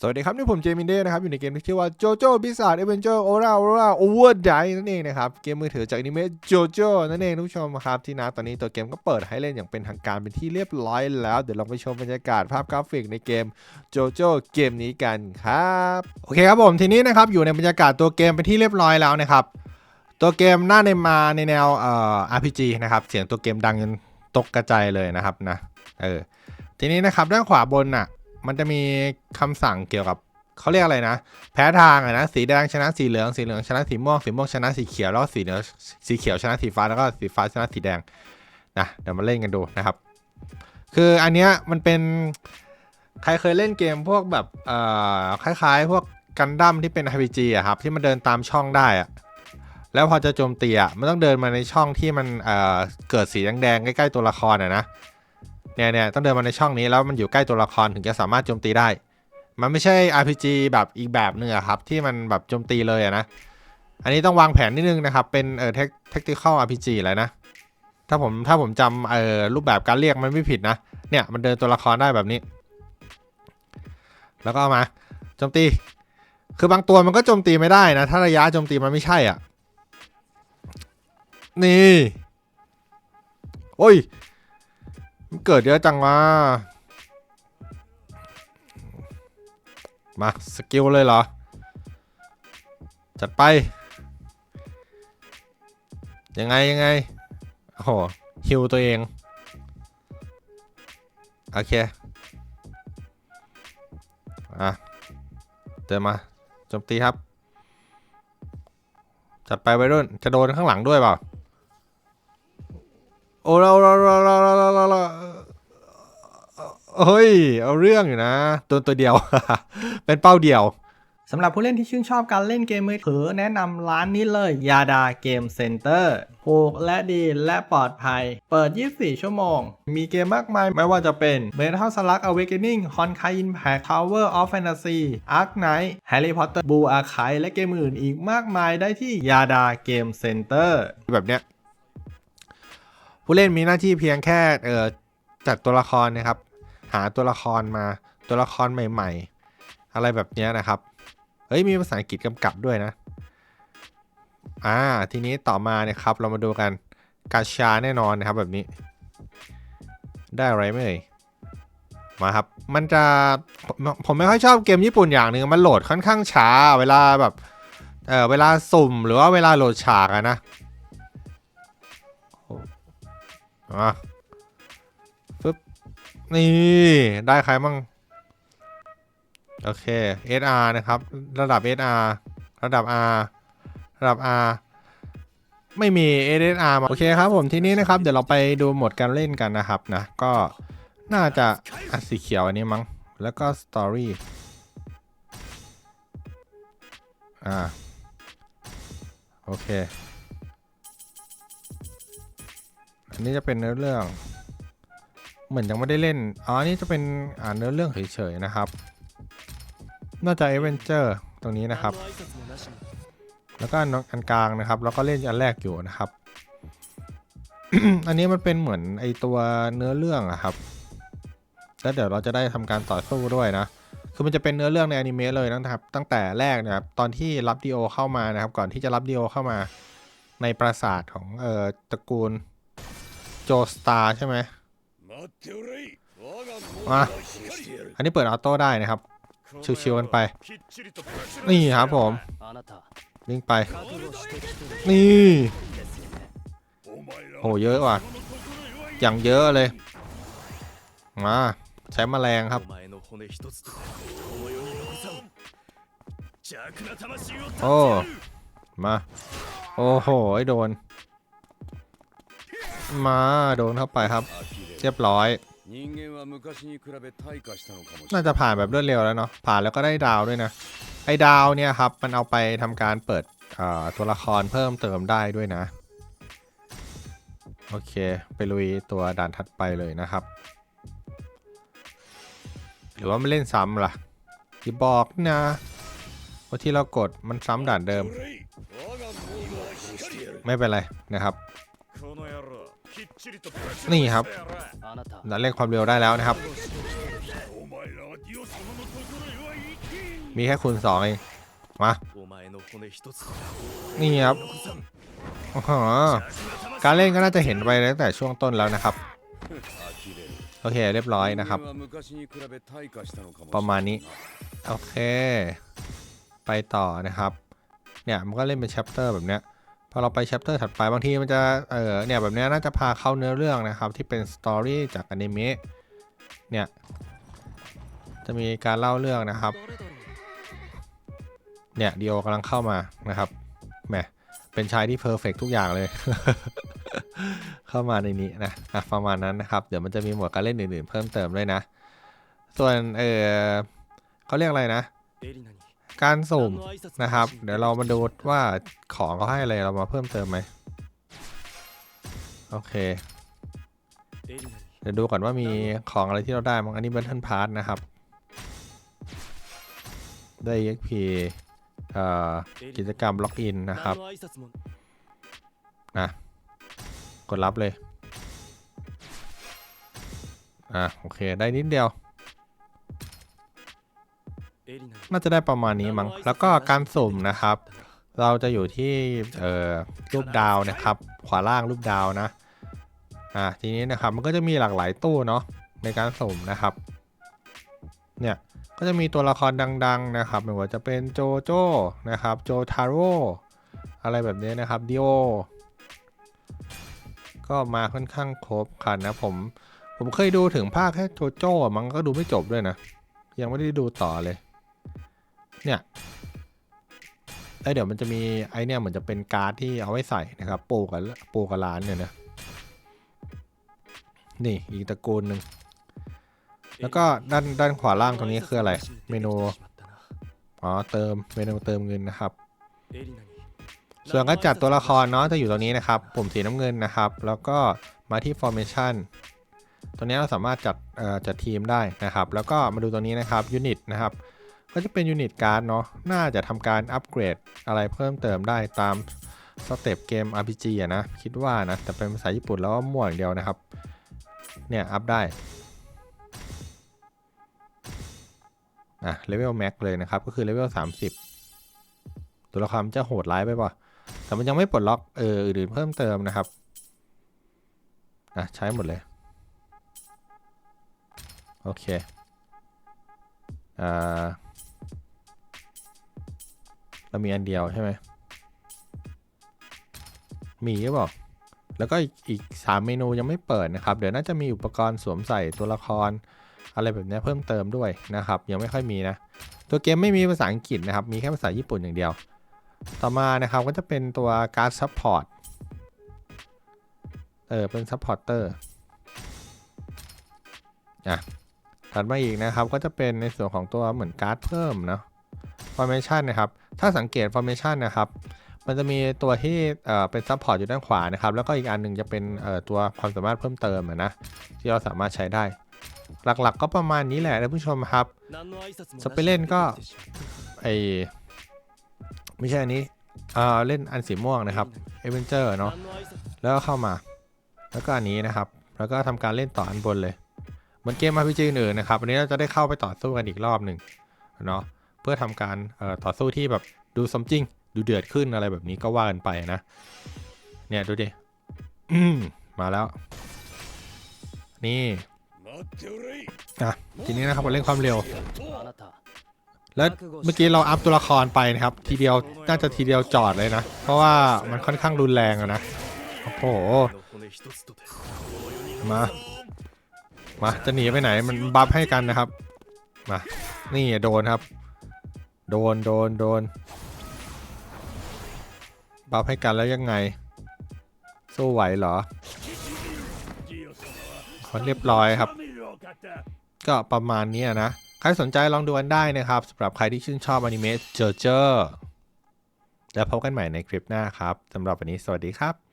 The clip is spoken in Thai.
สวัสดีครับ นี่ผมเจมินเด้นะครับ อยู่ในเกมที่ชื่อว่า JoJo Bizarre Adventure Ora Ora Overdrive นั่นเองนะครับ เกมมือถือจากอนิเมะ JoJo นั่นเองทุกผู้ชมครับ ที่นะตอนนี้ตัวเกมก็เปิดให้เล่นอย่างเป็นทางการเป็นที่เรียบร้อยแล้ว เดี๋ยวลองไปชมบรรยากาศภาพกราฟิกในเกม JoJo เกมนี้กันครับ โอเคครับผมทีนี้นะครับอยู่ในบรรยากาศตัวเกมเป็นที่เรียบร้อยแล้วนะครับตัวเกมหน้าในมาในแนวเอ่อ RPG นะครับเสียงตัวเกมดังจนตกกระจายเลยนะครับนะเออทีนี้นะครับด้านขวาบนน่ะ มันจะมีคำสั่งเกี่ยวกับเขาเรียกอะไรนะ แพ้ทางอะนะ สีแดงชนะสีเหลือง สีเหลืองชนะสีม่วง สีม่วงชนะสีเขียว แล้วสีเหลืองสีเขียวชนะสีฟ้า แล้วก็สีฟ้าชนะสีแดง นะ เดี๋ยวมาเล่นกันดูนะครับ คืออันเนี้ยมันเป็น ใครเคยเล่นเกมพวกแบบ เอ่อ คล้ายๆ พวกกันดั้มที่เป็น RPG อะครับ ที่มันเดินตามช่องได้อะแล้วพอจะโจมตีอะมันต้องเดินมาในช่องที่มัน เอ่อ เกิดสีแดงๆใกล้ๆตัวละครอะนะ เนี่ยเนี่ยต้องเดินมาในช่องนี้แล้วมันอยู่ใกล้ตัวละครถึงจะสามารถโจมตีได้ มันไม่ใช่ RPG แบบอีกแบบหนึ่งครับ ที่มันแบบโจมตีเลยนะ อันนี้ต้องวางแผนนิดนึงนะครับ เป็นเอ่อเทคนิคอล RPG อะไรนะ ถ้าผมถ้าผมจำเอ่อรูปแบบการเรียกมันไม่ผิดนะ เนี่ยมันเดินตัวละครได้แบบนี้ แล้วก็เอามาโจมตี คือบางตัวมันก็โจมตีไม่ได้นะ ถ้าระยะโจมตีมันไม่ใช่อะ นี่ โอ้ย มันเกิดเยอะจังวะมาสกิลเลยเหรอ จัดไป ยังไงยังไง โอ้โหฮิวตัวเอง โอเค อะเดินมาโจมตีครับ จัดไปไปรุ่นจะโดนข้างหลังด้วยเปล่า โอ้เราเราเราเราเราเราเราเฮ้ย เอาเรื่องอยู่นะ ตัวตัวเดียว เป็นเป้าเดียวสำหรับผู้เล่นที่ชื่นชอบการเล่นเกมมือถือแนะนำร้านนี้เลยยาดาเกมเซ็นเตอร์ถูกและดีและปลอดภัย เปิด 24 ชั่วโมง มีเกมมากมายไม่ว่าจะเป็น Metal Slug Awakening Honkai Impact Tower of Fantasy Ark Knight Harry Potter Blue Archive และเกมอื่นอีกมากมายได้ที่ยาดาเกมเซ็นเตอร์แบบเนี้ย ผู้เล่นมีหน้าที่เพียงแค่เออจัดตัวละครนะครับ หาตัวละครมาตัวละครใหม่ ๆ อะไรแบบนี้นะครับเฮ้ยมีภาษาอังกฤษกำกับด้วยนะอ่าทีนี้ต่อมาเนี่ยครับเรามาดูกันกาชาแน่นอนนะครับแบบนี้ ได้อะไรไหมเอ่ยมาครับ มันจะผมผมไม่ค่อยชอบเกมญี่ปุ่นอย่างหนึ่งมันโหลดค่อนข้างช้า เวลาแบบเออเวลาสุ่มหรือว่าเวลาโหลดฉากอะนะ อะฟึบนี่ ได้ใครมั่ง โอเค SR นะครับ ระดับ SR ระดับ R ระดับ R ไม่มี SR มา โอเคครับผมทีนี้นะครับ เดี๋ยวเราไปดูโหมดการเล่นกันนะครับนะ ก็น่าจะอะสีเขียวอันนี้มั้ง แล้วก็ Story อ่า โอเค อันนี้จะเป็นเนื้อเรื่อง เหมือนยังไม่ได้เล่น อ๋อ นี่จะเป็นอ่านเนื้อเรื่องเฉยๆนะครับ น่าจะเอเวนเจอร์ตรงนี้นะครับ แล้วก็อันกลางนะครับ แล้วก็เล่นอันแรกอยู่นะครับ อันนี้มันเป็นเหมือนไอตัวเนื้อเรื่องอะครับ แล้วเดี๋ยวเราจะได้ทำการต่อสู้ด้วยนะ คือมันจะเป็นเนื้อเรื่องในอนิเมะเลยนะครับ ตั้งแต่แรกนะครับ ตอนที่รับดีโอเข้ามานะครับ ก่อนที่จะรับดีโอเข้ามาในปราสาทของเอ่อตระกูล โจสตาร์ใช่ไหมมาอันนี้เปิดออโต้ได้นะครับ ชิวๆกันไป นี่ครับผม วิ่งไป นี่โหเยอะว่ะ อย่างเยอะเลย มาใช้แมลงครับ โอ้ มา โอ้โห ไอโดน มาโดนเข้าไปครับ เรียบร้อย น่าจะผ่านแบบรวดเร็วแล้วเนาะผ่านแล้วก็ได้ดาวด้วยนะไอ้ดาวเนี่ยครับมันเอาไปทำการเปิดอ่าตัวละครเพิ่มเติมได้ด้วยนะ โอเค ไปลุยตัวด่านถัดไปเลยนะครับ หรือว่าไม่เล่นซ้ำล่ะอย่าบอกนะว่าที่เรากดมันซ้ำด่านเดิม ไม่เป็นไรนะครับ นี่ครับนั้นเล่นความเร็วได้แล้วนะครับ มีแค่คุณสองเองมา นี่ครับการเล่นก็น่าจะเห็นไปตั้งแต่ช่วงต้นแล้วนะครับ โอเคเรียบร้อยนะครับ ประมาณนี้ โอเค ไปต่อนะครับ เนี่ยมันก็เล่นเป็นแชปเตอร์แบบเนี้ย พอเราไปแชปเตอร์ถัดไปบางทีมันจะเออเนี่ยแบบนี้น่าจะพาเข้าเนื้อเรื่องนะครับที่เป็นสตอรี่จากอนิเมะเนี่ยจะมีการเล่าเรื่องนะครับ เนี่ยเดียวกำลังเข้ามานะครับแหมเป็นชายที่เพอร์เฟกทุกอย่างเลย เข้ามาในนี้นะอะประมาณนั้นนะครับ เดี๋ยวมันจะมีหมวดการเล่นอื่นๆ เพิ่มเติมด้วยนะ ส่วนเออเขาเรียกอะไรนะ การสุ่มนะครับ เดี๋ยวเรามาดูว่าของเขาให้อะไรเรามาเพิ่มเติมไหมโอเค เดี๋ยวดูก่อนว่ามีของอะไรที่เราได้มั้งอันนี้เ Battle าร์ทนะครับ ได้ EXP กิจกรรมล็อกอินนะครับนะกดรับเลย อะ โอเค ได้นิดเดียว น่าจะได้ประมาณนี้มั้งแล้วก็การสุ่มนะครับ เราจะอยู่ที่เอ่อรูปดาวนะครับ ขวาล่างรูปดาวนะอะทีนี้นะครับมันก็จะมีหลากหลายตู้เนาะในการสุ่มนะครับ เนี่ยก็จะมีตัวละครดัง ๆนะครับไม่ว่าจะเป็นโจโจ้นะครับโจทาโร่อะไรแบบนี้นะครับดิโอก็มาค่อนข้างครบครันนะผม ผมเคยดูถึงภาคแค่โจโจ้อะมันก็ดูไม่จบด้วยนะ ยังไม่ได้ดูต่อเลย เนี่ยแล้วเดี๋ยวมันจะมีไอเนี่ยเหมือนจะเป็นการ์ดที่เอาไว้ใส่นะครับโปกับโปกับร้านเนี่ยนะนี่อีกตะโกนหนึ่งแล้วก็ด้านด้านขวาล่างตรงนี้คืออะไร เมนูอ๋อเติมเมนูเติมเงินนะครับ ส่วนการจัดตัวละครเนาะจะอยู่ตรงนี้นะครับ ปุ่มสีน้ำเงินนะครับ แล้วก็มาที่ formation ตัวนี้เราสามารถจัดจัดทีมได้นะครับ แล้วก็มาดูตรงนี้นะครับยูนิตนะครับ ก็จะเป็น unit card เนาะน่าจะทำการอัปเกรดอะไรเพิ่มเติมได้ตามสเต็ปเกม RPG อะนะ คิดว่านะ แต่เป็นภาษาญี่ปุ่นแล้วก็มั่วอย่างเดียวนะครับ เนี่ย อัพได้ อะเลเวลแม็กเลยนะครับ ก็คือเลเวล 30 ตัวละครจะโหดร้ายไปป่ะ แต่มันยังไม่ปลดล็อกเอออื่นเพิ่มเติมนะครับ อะ ใช้หมดเลย โอเค อ่า เรามีอันเดียวใช่ไหมมีหรือเปล่าแล้วก็อีกอีกสามเมนูยังไม่เปิดนะครับ เดี๋ยวน่าจะมีอุปกรณ์สวมใส่ตัวละคร อะไรแบบนี้เพิ่มเติมด้วยนะครับ ยังไม่ค่อยมีนะ ตัวเกมไม่มีภาษาอังกฤษนะครับ มีแค่ภาษาญี่ปุ่นอย่างเดียว ต่อมานะครับก็จะเป็นตัวการ์ดซัพพอร์ต เออ เป็นซัพพอร์เตอร์ อะ ถัดมาอีกนะครับก็จะเป็นในส่วนของตัวเหมือนการ์ดเพิ่มเนาะ formation นะครับ ถ้าสังเกต formation นะครับ มันจะมีตัวที่เป็น support อยู่ด้านขวานะครับ แล้วก็อีกอันหนึ่งจะเป็นตัวความสามารถเพิ่มเติมนะที่เราสามารถใช้ได้ หลักๆก็ประมาณนี้แหละท่านผู้ชมครับสเปเล่นก็ไอไม่ใช่อันนี้เล่นอันสีม่วงนะครับเอเวนเจอร์เนาะแล้วก็เข้ามา แล้วก็อันนี้นะครับ แล้วก็ทำการเล่นต่ออันบนเลยเหมือนเกม RPG อื่นนะครับวันนี้เราจะได้เข้าไปต่อสู้กันอีกรอบหนึ่งเนาะเพื่อทำการต่อสู้ที่แบบ ดูซัมจิง ดูเดือดขึ้นอะไรแบบนี้ก็ว่ากันไปนะ เนี่ยดูดิมาแล้ว นี่อะทีนี้นะครับเราเล่นความเร็ว แล้วเมื่อกี้เราอัพตัวละครไปนะครับ ทีเดียวน่าจะทีเดียวจอดเลยนะ เพราะว่ามันค่อนข้างรุนแรงอะนะ โอ้โห มา มาจะหนีไปไหนมันบัฟให้กันนะครับ มา นี่โดนครับ โดนโดนโดนบัฟให้กันแล้วยังไง สู้ไหวเหรอคนเรียบร้อยครับ ก็ประมาณนี้นะ ใครสนใจลองดูกันได้นะครับสำหรับใครที่ชื่นชอบอนิเมะเจอเจอแล้วพบกันใหม่ในคลิปหน้าครับสำหรับวันนี้สวัสดีครับ